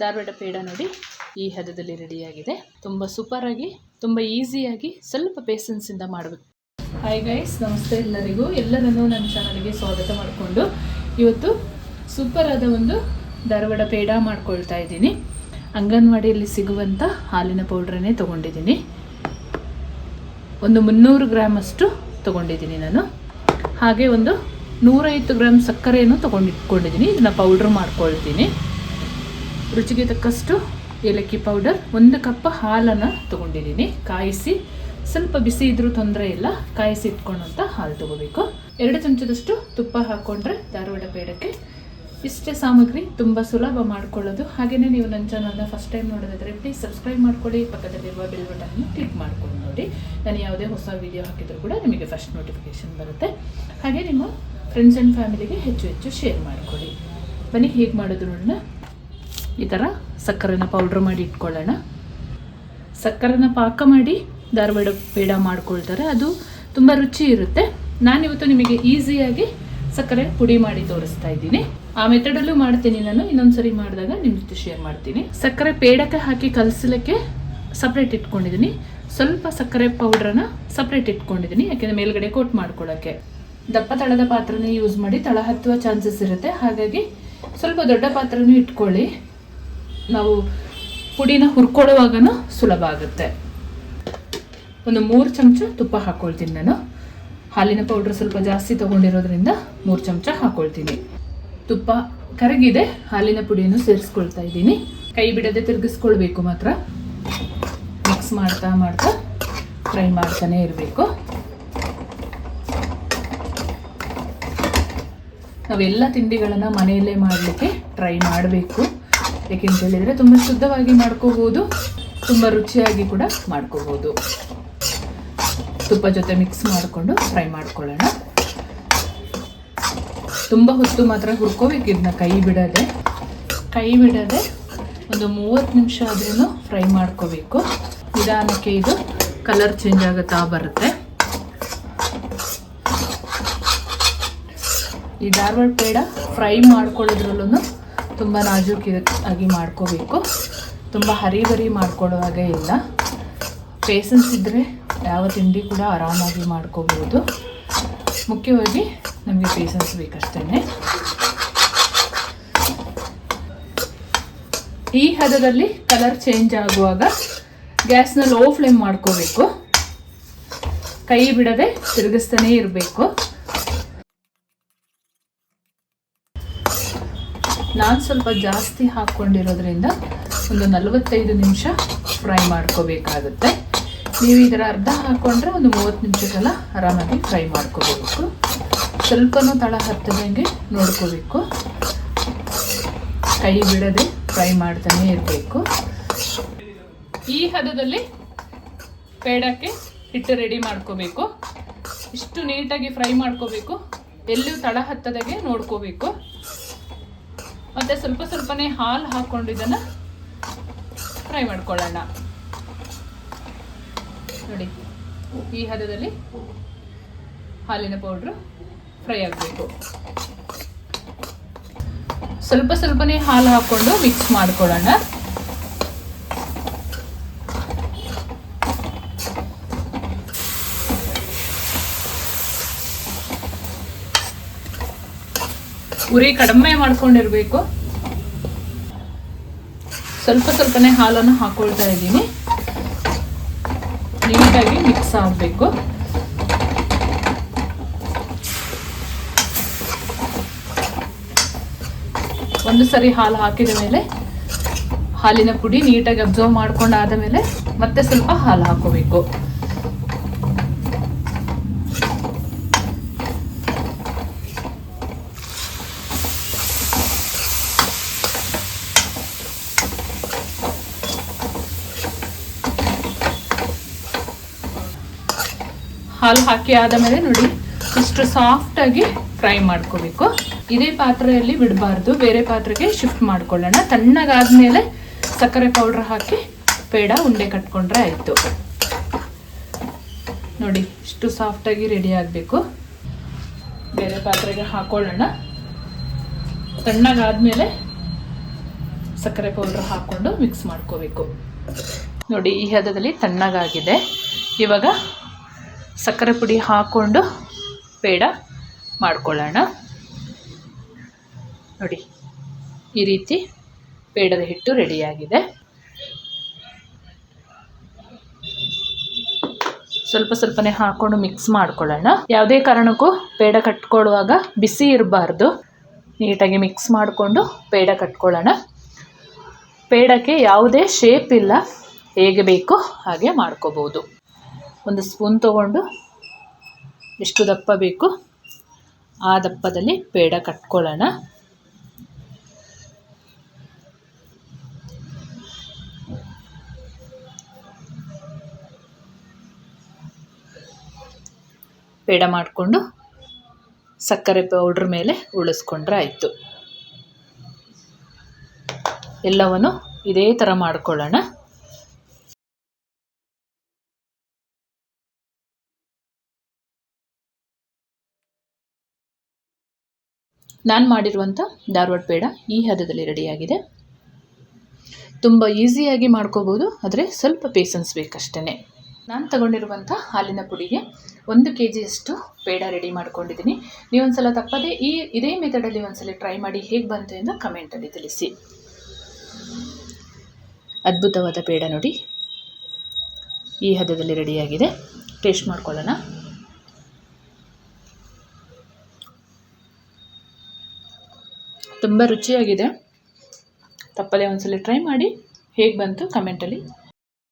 ಧಾರವಾಡ ಪೇಡ ನೋಡಿ ಈ ಹದದಲ್ಲಿ ರೆಡಿಯಾಗಿದೆ. ತುಂಬ ಸೂಪರಾಗಿ ತುಂಬ ಈಸಿಯಾಗಿ ಸ್ವಲ್ಪ ಪೇಷನ್ಸಿಂದ ಮಾಡಬೇಕು. ಹಾಯ್ ಗೈಸ್ ನಮಸ್ತೆ ಎಲ್ಲರಿಗೂ. ಎಲ್ಲರನ್ನೂ ನನ್ನ ಚಾನಲ್ಗೆ ಸ್ವಾಗತ ಮಾಡಿಕೊಂಡು ಇವತ್ತು ಸೂಪರ್ ಆದ ಒಂದು ಧಾರವಾಡ ಪೇಡ ಮಾಡ್ಕೊಳ್ತಾ ಇದ್ದೀನಿ. ಅಂಗನವಾಡಿಯಲ್ಲಿ ಸಿಗುವಂಥ ಹಾಲಿನ ಪೌಡ್ರನ್ನೇ ತೊಗೊಂಡಿದ್ದೀನಿ. ಒಂದು ಮುನ್ನೂರು ಗ್ರಾಮ್ ಅಷ್ಟು ತೊಗೊಂಡಿದ್ದೀನಿ ನಾನು. ಹಾಗೆ ಒಂದು ನೂರೈವತ್ತು ಗ್ರಾಮ್ ಸಕ್ಕರೆಯನ್ನು ತೊಗೊಂಡಿಟ್ಕೊಂಡಿದ್ದೀನಿ. ಇದನ್ನು ಪೌಡ್ರ್ ಮಾಡ್ಕೊಳ್ತೀನಿ. ರುಚಿಗೆ ತಕ್ಕಷ್ಟು ಏಲಕ್ಕಿ ಪೌಡರ್, ಒಂದು ಕಪ್ ಹಾಲನ್ನು ತೊಗೊಂಡಿದ್ದೀನಿ. ಕಾಯಿಸಿ, ಸ್ವಲ್ಪ ಬಿಸಿ ಇದ್ರೂ ತೊಂದರೆ ಇಲ್ಲ, ಕಾಯಿಸಿ ಇಟ್ಕೊಂಡಂಥ ಹಾಲು ತೊಗೋಬೇಕು. ಎರಡು ಚಮಚದಷ್ಟು ತುಪ್ಪ ಹಾಕ್ಕೊಂಡ್ರೆ ಧಾರವಾಡ ಪೇಡಕ್ಕೆ ಇಷ್ಟೇ ಸಾಮಗ್ರಿ ತುಂಬ ಸುಲಭ ಮಾಡ್ಕೊಳ್ಳೋದು. ಹಾಗೆಯೇ ನೀವು ನನ್ನ ಚಾನಲ್ನ ಫಸ್ಟ್ ಟೈಮ್ ನೋಡೋದಾದರೆ ಪ್ಲೀಸ್ ಸಬ್ಸ್ಕ್ರೈಬ್ ಮಾಡ್ಕೊಳ್ಳಿ. ಪಕ್ಕದಲ್ಲಿರುವ ಬೆಲ್ ಬಟನ್ನ ಕ್ಲಿಕ್ ಮಾಡ್ಕೊಂಡು ನೋಡಿ. ನಾನು ಯಾವುದೇ ಹೊಸ ವಿಡಿಯೋ ಹಾಕಿದರೂ ಕೂಡ ನಿಮಗೆ ಫಸ್ಟ್ ನೋಟಿಫಿಕೇಷನ್ ಬರುತ್ತೆ. ಹಾಗೆ ನಿಮ್ಮ ಫ್ರೆಂಡ್ಸ್ ಆ್ಯಂಡ್ ಫ್ಯಾಮಿಲಿಗೆ ಹೆಚ್ಚು ಹೆಚ್ಚು ಶೇರ್ ಮಾಡಿಕೊಡಿ ಬನ್ನಿ, ಹೇಗೆ ಮಾಡೋದು ನೋಡೋಣ. ಈ ಥರ ಸಕ್ಕರೆನ ಪೌಡ್ರ್ ಮಾಡಿ ಇಟ್ಕೊಳ್ಳೋಣ. ಸಕ್ಕರೆನ ಪಾಕ ಮಾಡಿ ಧಾರವಾಡ ಪೇಡ ಮಾಡ್ಕೊಳ್ತಾರೆ. ಅದು ತುಂಬ ರುಚಿ ಇರುತ್ತೆ. ನಾನಿವತ್ತು ನಿಮಗೆ ಈಸಿಯಾಗಿ ಸಕ್ಕರೆ ಪುಡಿ ಮಾಡಿ ತೋರಿಸ್ತಾ ಇದ್ದೀನಿ. ಆ ಮೆಥಡಲ್ಲೂ ಮಾಡ್ತೀನಿ ನಾನು. ಇನ್ನೊಂದು ಸರಿ ಮಾಡಿದಾಗ ನಿಮ್ಮ ಜೊತೆ ಶೇರ್ ಮಾಡ್ತೀನಿ. ಸಕ್ಕರೆ ಪೇಡಕ್ಕೆ ಹಾಕಿ ಕಲಸಲಿಕ್ಕೆ ಸಪ್ರೇಟ್ ಇಟ್ಕೊಂಡಿದ್ದೀನಿ. ಸ್ವಲ್ಪ ಸಕ್ಕರೆ ಪೌಡ್ರನ್ನ ಸಪ್ರೇಟ್ ಇಟ್ಕೊಂಡಿದ್ದೀನಿ. ಯಾಕೆಂದರೆ ಮೇಲ್ಗಡೆ ಕೋಟ್ ಮಾಡ್ಕೊಳ್ಳೋಕ್ಕೆ ದಪ್ಪ ತಳದ ಪಾತ್ರನೇ ಯೂಸ್ ಮಾಡಿ ತಳ ಹತ್ತುವ ಚಾನ್ಸಸ್ ಇರುತ್ತೆ. ಹಾಗಾಗಿ ಸ್ವಲ್ಪ ದೊಡ್ಡ ಪಾತ್ರನೂ ಇಟ್ಕೊಳ್ಳಿ. ನಾವು ಪುಡಿನ ಹುರ್ಕೊಳ್ಳುವಾಗನೂ ಸುಲಭ ಆಗುತ್ತೆ. ಒಂದು ಮೂರು ಚಮಚ ತುಪ್ಪ ಹಾಕ್ಕೊಳ್ತೀನಿ ನಾನು. ಹಾಲಿನ ಪೌಡ್ರ್ ಸ್ವಲ್ಪ ಜಾಸ್ತಿ ತೊಗೊಂಡಿರೋದ್ರಿಂದ ಮೂರು ಚಮಚ ಹಾಕ್ಕೊಳ್ತೀನಿ ತುಪ್ಪ ಕರಗಿದೆ, ಹಾಲಿನ ಪುಡಿಯನ್ನು ಸೇರಿಸ್ಕೊಳ್ತಾ ಇದ್ದೀನಿ. ಕೈ ಬಿಡದೆ ತಿರುಗಿಸ್ಕೊಳ್ಬೇಕು ಮಾತ್ರ. ಮಿಕ್ಸ್ ಮಾಡ್ತಾ ಮಾಡ್ತಾ ಫ್ರೈ ಮಾಡ್ತಾನೆ ಇರಬೇಕು. ನಾವೆಲ್ಲ ತಿಂಡಿಗಳನ್ನು ಮನೆಯಲ್ಲೇ ಮಾಡಲಿಕ್ಕೆ ಟ್ರೈ ಮಾಡಬೇಕು. ಯಾಕೆಂತ ಹೇಳಿದರೆ ತುಂಬ ಶುದ್ಧವಾಗಿ ಮಾಡ್ಕೋಬೋದು, ತುಂಬ ರುಚಿಯಾಗಿ ಕೂಡ ಮಾಡ್ಕೋಬೋದು. ತುಪ್ಪ ಜೊತೆ ಮಿಕ್ಸ್ ಮಾಡಿಕೊಂಡು ಫ್ರೈ ಮಾಡ್ಕೊಳ್ಳೋಣ. ತುಂಬ ಹೊತ್ತು ಮಾತ್ರ ಹುರ್ಕೋಬೇಕು ಇದನ್ನ ಕೈ ಬಿಡದೆ. ಕೈ ಬಿಡದೆ ಒಂದು ಮೂವತ್ತು ನಿಮಿಷ ಆದ್ರೂ ಫ್ರೈ ಮಾಡ್ಕೋಬೇಕು. ನಿಧಾನಕ್ಕೆ ಇದು ಕಲರ್ ಚೇಂಜ್ ಆಗುತ್ತಾ ಬರುತ್ತೆ. ಈ ಧಾರವಾಡ ಪೇಡ ಫ್ರೈ ಮಾಡ್ಕೊಳ್ಳೋದ್ರಲ್ಲೂ ತುಂಬ ನಾಜೂಕಿ ಆಗಿ ಮಾಡ್ಕೋಬೇಕು. ತುಂಬ ಹರಿಬರಿ ಹಾಗೆ ಇಲ್ಲ. ಪೇಸನ್ಸ್ ಇದ್ದರೆ ಯಾವ ತಿಂಡಿ ಕೂಡ ಆರಾಮಾಗಿ ಮಾಡ್ಕೋಬೋದು. ಮುಖ್ಯವಾಗಿ ನಮಗೆ ಪೇಸನ್ಸ್ ಬೇಕಷ್ಟೇ ಈ ಹದದಲ್ಲಿ ಕಲರ್ ಚೇಂಜ್ ಆಗುವಾಗ ಗ್ಯಾಸ್ನ ಲೋ ಫ್ಲೇಮ್ ಮಾಡ್ಕೋಬೇಕು. ಕೈ ಬಿಡದೆ ತಿರುಗಿಸ್ತಾನೇ ಇರಬೇಕು. ನಾನು ಸ್ವಲ್ಪ ಜಾಸ್ತಿ ಹಾಕ್ಕೊಂಡಿರೋದ್ರಿಂದ ಒಂದು ನಲವತ್ತೈದು ನಿಮಿಷ ಫ್ರೈ ಮಾಡ್ಕೋಬೇಕಾಗುತ್ತೆ. ನೀವು ಇದರ ಅರ್ಧ ಹಾಕ್ಕೊಂಡ್ರೆ ಒಂದು ಮೂವತ್ತು ನಿಮಿಷಕ್ಕೆಲ್ಲ ಆರಾಮಾಗಿ ಫ್ರೈ ಮಾಡ್ಕೋಬೇಕು. ಸ್ವಲ್ಪನೂ ತಳ ಹತ್ತದಂಗೆ ನೋಡ್ಕೋಬೇಕು. ಕೈ ಬಿಡದೆ ಫ್ರೈ ಮಾಡ್ತಾನೆ ಇರಬೇಕು. ಈ ಹದದಲ್ಲಿ ಪೇಡಕ್ಕೆ ಹಿಟ್ಟು ರೆಡಿ ಮಾಡ್ಕೋಬೇಕು. ಇಷ್ಟು ನೀಟಾಗಿ ಫ್ರೈ ಮಾಡ್ಕೋಬೇಕು. ಎಲ್ಲೂ ತಳ ಹತ್ತದಾಗೆ ನೋಡ್ಕೋಬೇಕು. ಮತ್ತು ಸ್ವಲ್ಪ ಸ್ವಲ್ಪನೇ ಹಾಲು ಹಾಕ್ಕೊಂಡು ಇದನ್ನು ಫ್ರೈ ಮಾಡ್ಕೊಳ್ಳೋಣ. ನೋಡಿ, ಈ ಹದದಲ್ಲಿ ಹಾಲಿನ ಪೌಡ್ರು ಫ್ರೈ ಆಗಬೇಕು. ಸ್ವಲ್ಪ ಸ್ವಲ್ಪನೇ ಹಾಲು ಹಾಕ್ಕೊಂಡು ಮಿಕ್ಸ್ ಮಾಡ್ಕೊಳ್ಳೋಣ. ಉರಿ ಕಡಿಮೆ ಮಾಡ್ಕೊಂಡಿರ್ಬೇಕು. ಸ್ವಲ್ಪ ಸ್ವಲ್ಪನೇ ಹಾಲನ್ನು ಹಾಕೊಳ್ತಾ ಇದ್ದೀನಿ. ನೀಟಾಗಿ ಮಿಕ್ಸ್ ಆಗಬೇಕು. ಒಂದು ಸರಿ ಹಾಲು ಹಾಕಿದ ಮೇಲೆ ಹಾಲಿನ ಪುಡಿ ನೀಟಾಗಿ ಅಬ್ಸರ್ವ್ ಮಾಡ್ಕೊಂಡಾದ ಮೇಲೆ ಮತ್ತೆ ಸ್ವಲ್ಪ ಹಾಲು ಹಾಕೋಬೇಕು ಹಾಲು ಹಾಕಿ ಆದ ಮೇಲೆ ನೋಡಿ, ಇಷ್ಟು ಸಾಫ್ಟಾಗಿ ಫ್ರೈ ಮಾಡ್ಕೋಬೇಕು. ಇದೇ ಪಾತ್ರೆಯಲ್ಲಿ ಬಿಡಬಾರ್ದು. ಬೇರೆ ಪಾತ್ರೆಗೆ ಶಿಫ್ಟ್ ಮಾಡ್ಕೊಳ್ಳೋಣ. ತಣ್ಣಗಾದ್ಮೇಲೆ ಸಕ್ಕರೆ ಪೌಡ್ರ್ ಹಾಕಿ ಪೇಡ ಉಂಡೆ ಕಟ್ಕೊಂಡ್ರೆ ಆಯಿತು. ನೋಡಿ, ಇಷ್ಟು ಸಾಫ್ಟಾಗಿ ರೆಡಿ ಆಗಬೇಕು. ಬೇರೆ ಪಾತ್ರೆಗೆ ಹಾಕೊಳ್ಳೋಣ. ತಣ್ಣಗಾದ ಮೇಲೆ ಸಕ್ಕರೆ ಪೌಡ್ರ್ ಹಾಕ್ಕೊಂಡು ಮಿಕ್ಸ್ ಮಾಡ್ಕೋಬೇಕು. ನೋಡಿ, ಈ ಹದದಲ್ಲಿ ತಣ್ಣಗಾಗಿದೆ. ಇವಾಗ ಸಕ್ಕರೆ ಪುಡಿ ಹಾಕ್ಕೊಂಡು ಪೇಡ ಮಾಡ್ಕೊಳ್ಳೋಣ. ನೋಡಿ, ಈ ರೀತಿ ಪೇಡದ ಹಿಟ್ಟು ರೆಡಿಯಾಗಿದೆ. ಸ್ವಲ್ಪ ಸ್ವಲ್ಪನೇ ಹಾಕ್ಕೊಂಡು ಮಿಕ್ಸ್ ಮಾಡ್ಕೊಳ್ಳೋಣ. ಯಾವುದೇ ಕಾರಣಕ್ಕೂ ಪೇಡ ಕಟ್ಕೊಳ್ಳುವಾಗ ಬಿಸಿ ಇರಬಾರ್ದು. ನೀಟಾಗಿ ಮಿಕ್ಸ್ ಮಾಡಿಕೊಂಡು ಪೇಡ ಕಟ್ಕೊಳ್ಳೋಣ. ಪೇಡಕ್ಕೆ ಯಾವುದೇ ಶೇಪ್ ಇಲ್ಲ. ಹೇಗೆ ಬೇಕೋ ಹಾಗೆ ಮಾಡ್ಕೋಬೋದು. ಒಂದು ಸ್ಪೂನ್ ತೊಗೊಂಡು ಎಷ್ಟು ದಪ್ಪ ಬೇಕು ಆ ದಪ್ಪದಲ್ಲಿ ಪೇಡ ಕಟ್ಕೊಳ್ಳೋಣ. ಪೇಡ ಮಾಡಿಕೊಂಡು ಸಕ್ಕರೆ ಪೌಡ್ರ್ ಮೇಲೆ ಉಳಿಸ್ಕೊಂಡ್ರೆ ಆಯಿತು. ಎಲ್ಲವನ್ನು ಇದೇ ಥರ ಮಾಡ್ಕೊಳ್ಳೋಣ. ನಾನು ಮಾಡಿರುವಂಥ ಧಾರವಾಡ ಪೇಡ ಈ ಹದದಲ್ಲಿ ರೆಡಿಯಾಗಿದೆ. ತುಂಬ ಈಸಿಯಾಗಿ ಮಾಡ್ಕೋಬೋದು ಆದರೆ ಸ್ವಲ್ಪ ಪೇಸನ್ಸ್ ಬೇಕಷ್ಟೇ ನಾನು ತಗೊಂಡಿರುವಂಥ ಹಾಲಿನ ಪುಡಿಗೆ ಒಂದು ಕೆ ಜಿಯಷ್ಟು ಪೇಡ ರೆಡಿ ಮಾಡ್ಕೊಂಡಿದ್ದೀನಿ. ನೀವೊಂದು ಸಲ ತಪ್ಪದೇ ಈ ಇದೇ ಮೆಥಡಲ್ಲಿ ಒಂದ್ಸಲ ಟ್ರೈ ಮಾಡಿ ಹೇಗೆ ಬಂತು ಎಂದು ಕಮೆಂಟಲ್ಲಿ ತಿಳಿಸಿ. ಅದ್ಭುತವಾದ ಪೇಡ ನೋಡಿ. ಈ ಹದದಲ್ಲಿ ರೆಡಿಯಾಗಿದೆ. ಟೇಸ್ಟ್ ಮಾಡ್ಕೊಳ್ಳೋಣ. ತುಂಬ ರುಚಿಯಾಗಿದೆ. ತಪ್ಪದೆ ಒಂದ್ಸಲ ಟ್ರೈ ಮಾಡಿ ಹೇಗೆ ಬಂತು ಕಮೆಂಟಲ್ಲಿ